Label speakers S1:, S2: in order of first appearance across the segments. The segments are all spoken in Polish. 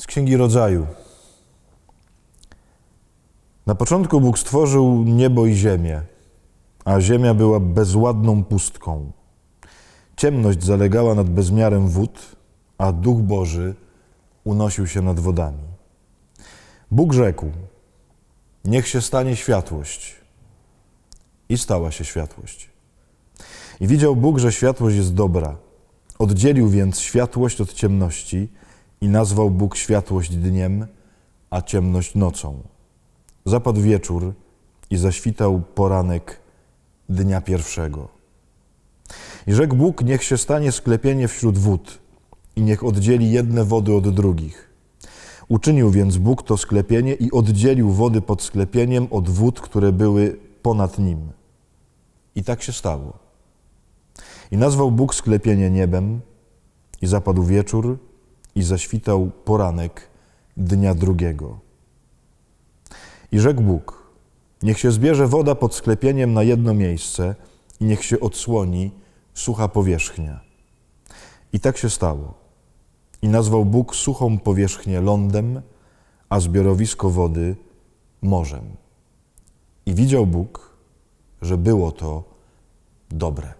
S1: Z Księgi Rodzaju. Na początku Bóg stworzył niebo i ziemię, a ziemia była bezładną pustką. Ciemność zalegała nad bezmiarem wód, a Duch Boży unosił się nad wodami. Bóg rzekł: Niech się stanie światłość. I stała się światłość. I widział Bóg, że światłość jest dobra. Oddzielił więc światłość od ciemności i nazwał Bóg światłość dniem, a ciemność nocą. Zapadł wieczór i zaświtał poranek dnia pierwszego. I rzekł Bóg, niech się stanie sklepienie wśród wód i niech oddzieli jedne wody od drugich. Uczynił więc Bóg to sklepienie i oddzielił wody pod sklepieniem od wód, które były ponad nim. I tak się stało. I nazwał Bóg sklepienie niebem, i zapadł wieczór, i zaświtał poranek dnia drugiego. I rzekł Bóg: Niech się zbierze woda pod sklepieniem na jedno miejsce, i niech się odsłoni sucha powierzchnia. I tak się stało. I nazwał Bóg suchą powierzchnię lądem, a zbiorowisko wody morzem. I widział Bóg, że było to dobre.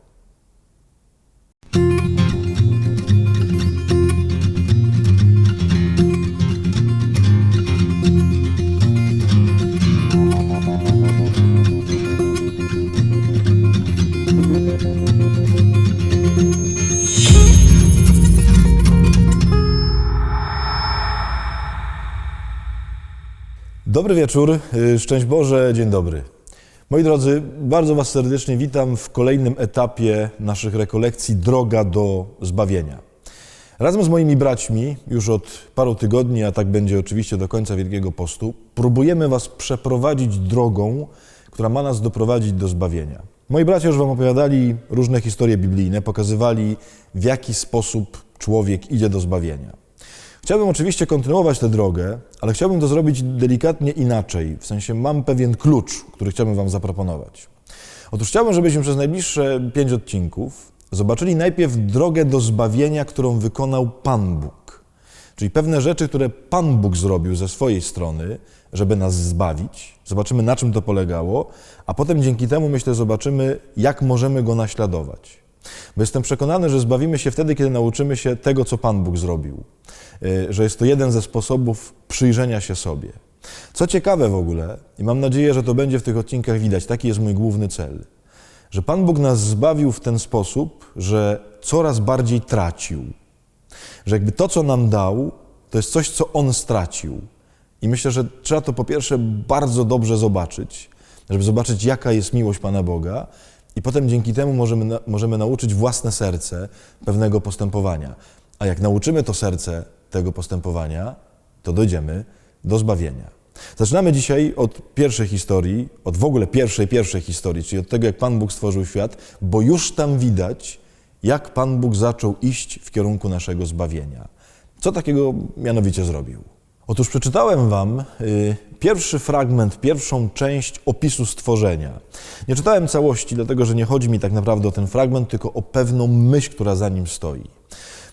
S1: Dobry wieczór, y, szczęść Boże, dzień dobry. Moi drodzy, bardzo Was serdecznie witam w kolejnym etapie naszych rekolekcji Droga do Zbawienia. Razem z moimi braćmi, już od paru tygodni, a tak będzie oczywiście do końca Wielkiego Postu, próbujemy Was przeprowadzić drogą, która ma nas doprowadzić do zbawienia. Moi bracia już Wam opowiadali różne historie biblijne, pokazywali w jaki sposób człowiek idzie do zbawienia. Chciałbym oczywiście kontynuować tę drogę, ale chciałbym to zrobić delikatnie inaczej. W sensie mam pewien klucz, który chciałbym Wam zaproponować. Otóż chciałbym, żebyśmy przez najbliższe pięć odcinków zobaczyli najpierw drogę do zbawienia, którą wykonał Pan Bóg. Czyli pewne rzeczy, które Pan Bóg zrobił ze swojej strony, żeby nas zbawić. Zobaczymy, na czym to polegało, a potem dzięki temu, myślę, zobaczymy, jak możemy go naśladować. Bo jestem przekonany, że zbawimy się wtedy, kiedy nauczymy się tego, co Pan Bóg zrobił. Y, Że jest to jeden ze sposobów przyjrzenia się sobie. Co ciekawe w ogóle, i mam nadzieję, że to będzie w tych odcinkach widać, taki jest mój główny cel, że Pan Bóg nas zbawił w ten sposób, że coraz bardziej tracił. Że jakby to, co nam dał, to jest coś, co On stracił. I myślę, że trzeba to po pierwsze bardzo dobrze zobaczyć, żeby zobaczyć, jaka jest miłość Pana Boga, i potem dzięki temu możemy, możemy nauczyć własne serce pewnego postępowania. A jak nauczymy to serce tego postępowania, to dojdziemy do zbawienia. Zaczynamy dzisiaj od pierwszej historii, od w ogóle pierwszej, pierwszej historii, czyli od tego, jak Pan Bóg stworzył świat, bo już tam widać, jak Pan Bóg zaczął iść w kierunku naszego zbawienia. Co takiego mianowicie zrobił? Otóż przeczytałem Wam y, pierwszy fragment, pierwszą część opisu stworzenia. Nie czytałem całości, dlatego że nie chodzi mi tak naprawdę o ten fragment, tylko o pewną myśl, która za nim stoi.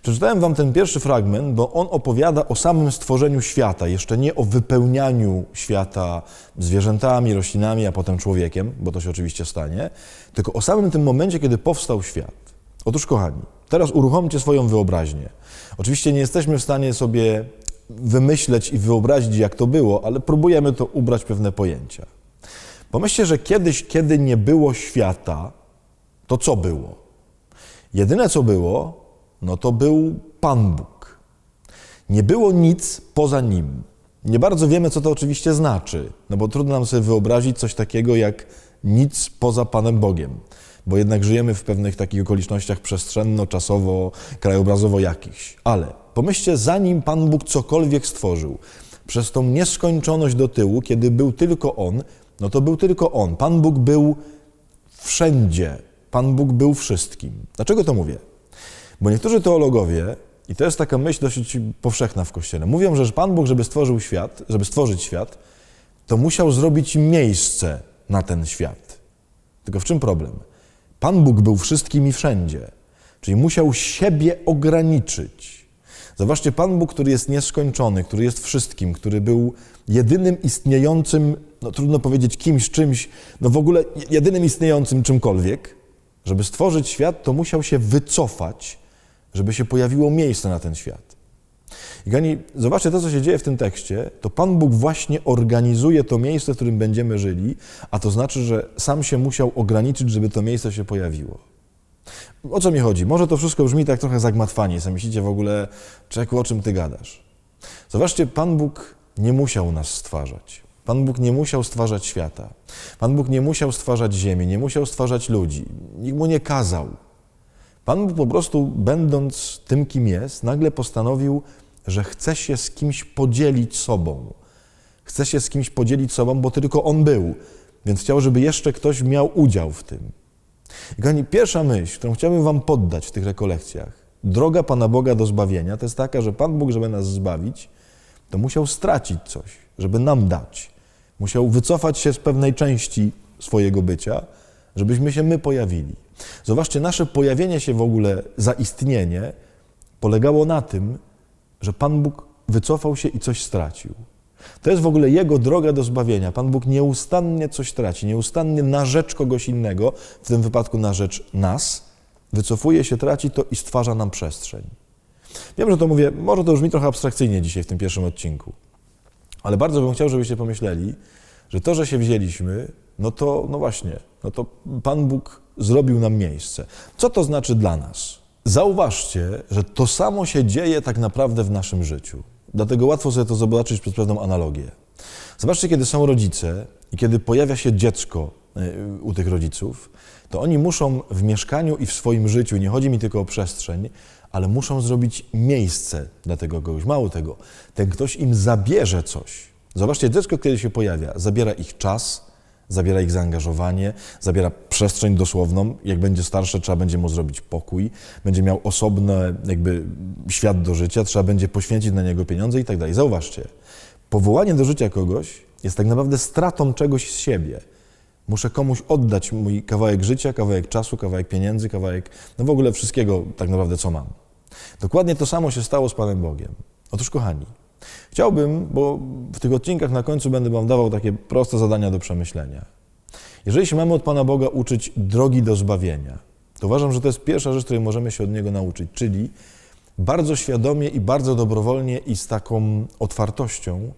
S1: Przeczytałem Wam ten pierwszy fragment, bo on opowiada o samym stworzeniu świata, jeszcze nie o wypełnianiu świata zwierzętami, roślinami, a potem człowiekiem, bo to się oczywiście stanie, tylko o samym tym momencie, kiedy powstał świat. Otóż, kochani, teraz uruchomcie swoją wyobraźnię. Oczywiście nie jesteśmy w stanie sobie wymyśleć i wyobrazić, jak to było, ale próbujemy to ubrać pewne pojęcia. Pomyślcie, że kiedyś, kiedy nie było świata, to co było? Jedyne co było, no to był Pan Bóg. Nie było nic poza nim. Nie bardzo wiemy, co to oczywiście znaczy, no bo trudno nam sobie wyobrazić coś takiego jak nic poza Panem Bogiem, bo jednak żyjemy w pewnych takich okolicznościach przestrzenno, czasowo, krajobrazowo jakichś. Ale pomyślcie, zanim Pan Bóg cokolwiek stworzył, przez tą nieskończoność do tyłu, kiedy był tylko On, no to był tylko On. Pan Bóg był wszędzie. Pan Bóg był wszystkim. Dlaczego to mówię? Bo niektórzy teologowie, i to jest taka myśl dosyć powszechna w Kościele, mówią, że Pan Bóg, żeby stworzył świat, żeby stworzyć świat, to musiał zrobić miejsce na ten świat. Tylko w czym problem? Pan Bóg był wszystkim i wszędzie, czyli musiał siebie ograniczyć. Zobaczcie, Pan Bóg, który jest nieskończony, który jest wszystkim, który był jedynym istniejącym, no trudno powiedzieć kimś, czymś, no w ogóle jedynym istniejącym czymkolwiek, żeby stworzyć świat, to musiał się wycofać, żeby się pojawiło miejsce na ten świat. I kochani, zobaczcie to, co się dzieje w tym tekście, to Pan Bóg właśnie organizuje to miejsce, w którym będziemy żyli, a to znaczy, że sam się musiał ograniczyć, żeby to miejsce się pojawiło. O co mi chodzi? Może to wszystko brzmi tak trochę zagmatwanie, sobie w ogóle, czeku, o czym ty gadasz? Zobaczcie, Pan Bóg nie musiał nas stwarzać. Pan Bóg nie musiał stwarzać świata. Pan Bóg nie musiał stwarzać ziemi, nie musiał stwarzać ludzi. Nikt mu nie kazał. Pan Bóg po prostu, będąc tym, kim jest, nagle postanowił, że chce się z kimś podzielić sobą. Chce się z kimś podzielić sobą, bo tylko On był, więc chciał, żeby jeszcze ktoś miał udział w tym. I kochani, pierwsza myśl, którą chciałbym Wam poddać w tych rekolekcjach, droga Pana Boga do zbawienia, to jest taka, że Pan Bóg, żeby nas zbawić, to musiał stracić coś, żeby nam dać. Musiał wycofać się z pewnej części swojego bycia, żebyśmy się my pojawili. Zobaczcie, nasze pojawienie się w ogóle, zaistnienie polegało na tym, że Pan Bóg wycofał się i coś stracił. To jest w ogóle Jego droga do zbawienia. Pan Bóg nieustannie coś traci, nieustannie na rzecz kogoś innego, w tym wypadku na rzecz nas, wycofuje się, traci to i stwarza nam przestrzeń. Wiem, że to mówię, może to brzmi trochę abstrakcyjnie dzisiaj w tym pierwszym odcinku, ale bardzo bym chciał, żebyście pomyśleli, że to, że się wzięliśmy, no to, no właśnie, no to Pan Bóg zrobił nam miejsce. Co to znaczy dla nas? Zauważcie, że to samo się dzieje tak naprawdę w naszym życiu. Dlatego łatwo sobie to zobaczyć przez pewną analogię. Zobaczcie, kiedy są rodzice i kiedy pojawia się dziecko y, u tych rodziców, to oni muszą w mieszkaniu i w swoim życiu, nie chodzi mi tylko o przestrzeń, ale muszą zrobić miejsce dla tego kogoś. Mało tego, ten ktoś im zabierze coś. Zobaczcie, dziecko, kiedy się pojawia, zabiera ich czas, zabiera ich zaangażowanie, zabiera przestrzeń dosłowną. Jak będzie starsze, trzeba będzie mu zrobić pokój, będzie miał osobny jakby świat do życia, trzeba będzie poświęcić na niego pieniądze i tak dalej. Zauważcie, powołanie do życia kogoś jest tak naprawdę stratą czegoś z siebie. Muszę komuś oddać mój kawałek życia, kawałek czasu, kawałek pieniędzy, kawałek, no w ogóle wszystkiego tak naprawdę, co mam. Dokładnie to samo się stało z Panem Bogiem. Otóż, kochani, chciałbym, bo w tych odcinkach na końcu będę Wam dawał takie proste zadania do przemyślenia. Jeżeli się mamy od Pana Boga uczyć drogi do zbawienia, to uważam, że to jest pierwsza rzecz, której możemy się od Niego nauczyć, czyli bardzo świadomie i bardzo dobrowolnie i z taką otwartością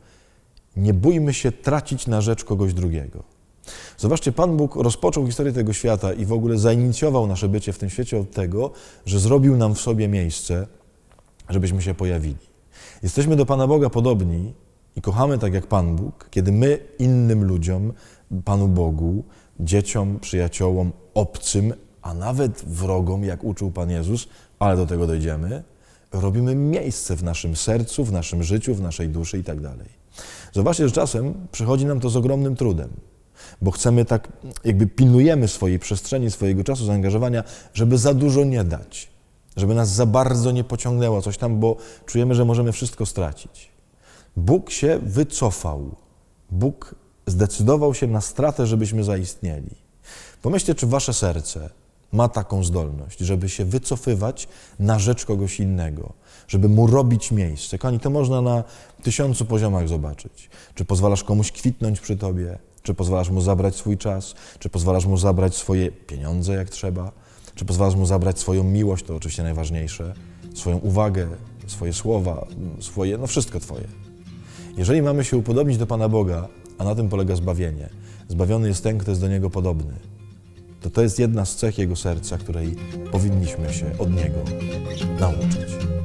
S1: nie bójmy się tracić na rzecz kogoś drugiego. Zobaczcie, Pan Bóg rozpoczął historię tego świata i w ogóle zainicjował nasze bycie w tym świecie od tego, że zrobił nam w sobie miejsce, żebyśmy się pojawili. Jesteśmy do Pana Boga podobni i kochamy tak jak Pan Bóg, kiedy my innym ludziom, Panu Bogu, dzieciom, przyjaciołom, obcym, a nawet wrogom, jak uczył Pan Jezus, ale do tego dojdziemy, robimy miejsce w naszym sercu, w naszym życiu, w naszej duszy i tak dalej. Zobaczcie, że czasem przychodzi nam to z ogromnym trudem bo chcemy tak, jakby pilnujemy swojej przestrzeni, swojego czasu, zaangażowania, żeby za dużo nie dać, żeby nas za bardzo nie pociągnęło coś tam, bo czujemy, że możemy wszystko stracić. Bóg się wycofał. Bóg zdecydował się na stratę, żebyśmy zaistnieli. Pomyślcie, czy wasze serce ma taką zdolność, żeby się wycofywać na rzecz kogoś innego, żeby mu robić miejsce. Kani, to można na tysiącu poziomach zobaczyć. Czy pozwalasz komuś kwitnąć przy tobie, czy pozwalasz mu zabrać swój czas? Czy pozwalasz mu zabrać swoje pieniądze, jak trzeba? Czy pozwalasz mu zabrać swoją miłość, to oczywiście najważniejsze, swoją uwagę, swoje słowa, swoje, no wszystko Twoje. Jeżeli mamy się upodobnić do Pana Boga, a na tym polega zbawienie, zbawiony jest ten, kto jest do Niego podobny, to to jest jedna z cech Jego serca, której powinniśmy się od Niego nauczyć.